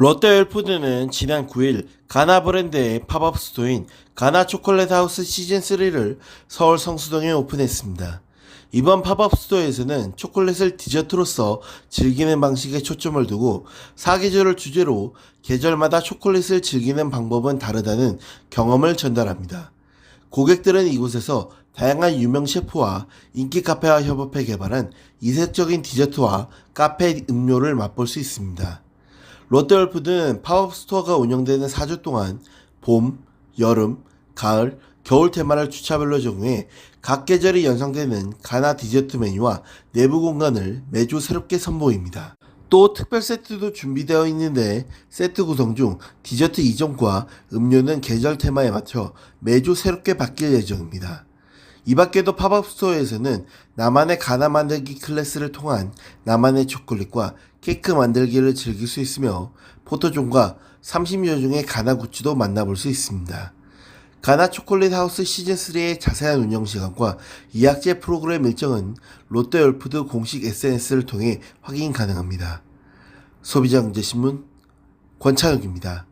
롯데웰푸드는 지난 9일 가나 브랜드의 팝업 스토어인 가나 초콜릿 하우스 시즌3를 서울 성수동에 오픈했습니다. 이번 팝업 스토어에서는 초콜릿을 디저트로서 즐기는 방식에 초점을 두고 사계절을 주제로 계절마다 초콜릿을 즐기는 방법은 다르다는 경험을 전달합니다. 고객들은 이곳에서 다양한 유명 셰프와 인기 카페와 협업해 개발한 이색적인 디저트와 카페 음료를 맛볼 수 있습니다. 롯데월푸드는 팝업 스토어가 운영되는 4주 동안 봄, 여름, 가을, 겨울 테마를 주차별로 적용해 각 계절이 연상되는 가나 디저트 메뉴와 내부 공간을 매주 새롭게 선보입니다. 또 특별 세트도 준비되어 있는데 세트 구성 중 디저트 이점과 음료는 계절 테마에 맞춰 매주 새롭게 바뀔 예정입니다. 이 밖에도 팝업 스토어에서는 나만의 가나 만들기 클래스를 통한 나만의 초콜릿과 케이크 만들기를 즐길 수 있으며 포토존과 30여 종의 가나 굿즈도 만나볼 수 있습니다. 가나 초콜릿 하우스 시즌3의 자세한 운영 시간과 예약제 프로그램 일정은 롯데월푸드 공식 SNS를 통해 확인 가능합니다. 소비자경제신문 권창혁입니다.